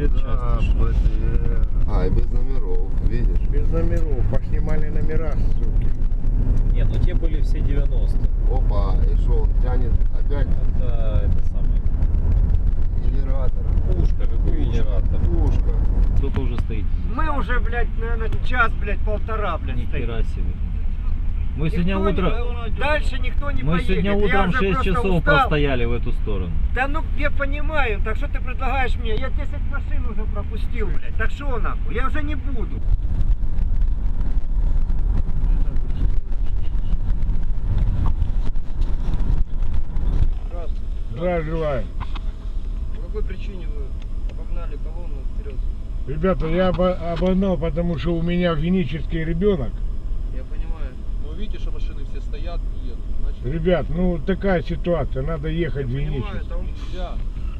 разведчасть. Да, БТР. А, и без номеров, видишь? Без номеров. Поснимали номера, суки. Не, ну те были все 90 Опа, и что, он тянет опять Это, это самое. генератор. Пушка, какой генератор? Пушка. Кто-то уже стоит. Мы уже, блядь, наверное, час, блядь, полтора, блядь, Ни стоим. хера себе. Мы Никто сегодня не- утром... Дальше никто не Мы поедет. сегодня Я утром уже 6 просто часов устал. простояли в эту сторону. Да ну я понимаю, так что ты предлагаешь мне? Я 10 машин уже пропустил, блядь. Так что нахуй? Я уже не буду. Здравия желаю. По какой причине вы обогнали колонну вперед? Ребята, я обо- обогнал, потому что у меня венический ребенок. Ну, видите, что машины все стоят и едут. Значит, Ребят, ну такая ситуация, надо ехать в там нельзя.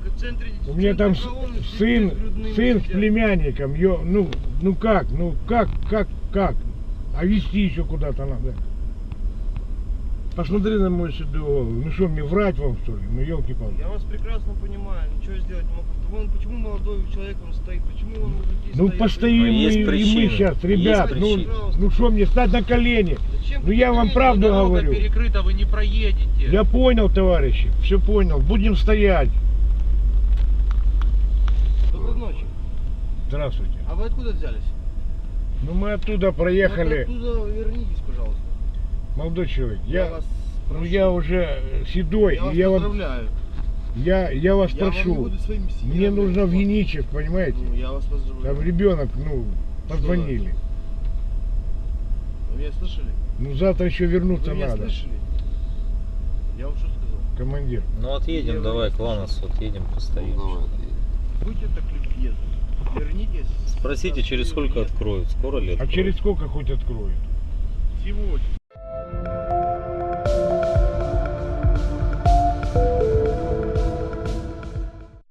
в центре У меня там колонны сын, сын с племянником, ё, ну, ну как, ну как, как, как? А везти еще куда-то надо. Посмотри на седую голову. Ну что, мне врать вам что ли? Ну елки палки Я вас прекрасно понимаю, ничего сделать не могу. Вон, почему молодой человек он стоит, почему он здесь Ну стоит? постоим Ну, мы, есть и мы сейчас, ребят, Есть ну, ну что мне, стать на колени? Ну я вам правду Дорога говорю. перекрыта, вы не проедете. Я понял, товарищи, все понял. Будем стоять. Доброй ночи. Здравствуйте. А вы откуда взялись? Ну мы оттуда проехали. Вот оттуда вернитесь, пожалуйста. Молодой человек, Я, я, вас ну прошу. я уже э, седой, Я вас и я вам, поздравляю. я, я вас Я вам не прошу. буду своим Мне нужно в. Еничев, понимаете? Ну, я вас поздравляю. Там ребенок, ну, позвонили. Вы меня слышали? Ну завтра еще вернуться Вы меня надо, слышали? Я вам что сказал? командир. Ну отъедем, Я давай вас к Ланосу, отъедем, Ну, постоим. давай, ты. Будьте так любезны. Вернитесь. Спросите, через сколько откроют? Скоро ли А откроют? через сколько хоть откроют? Сегодня.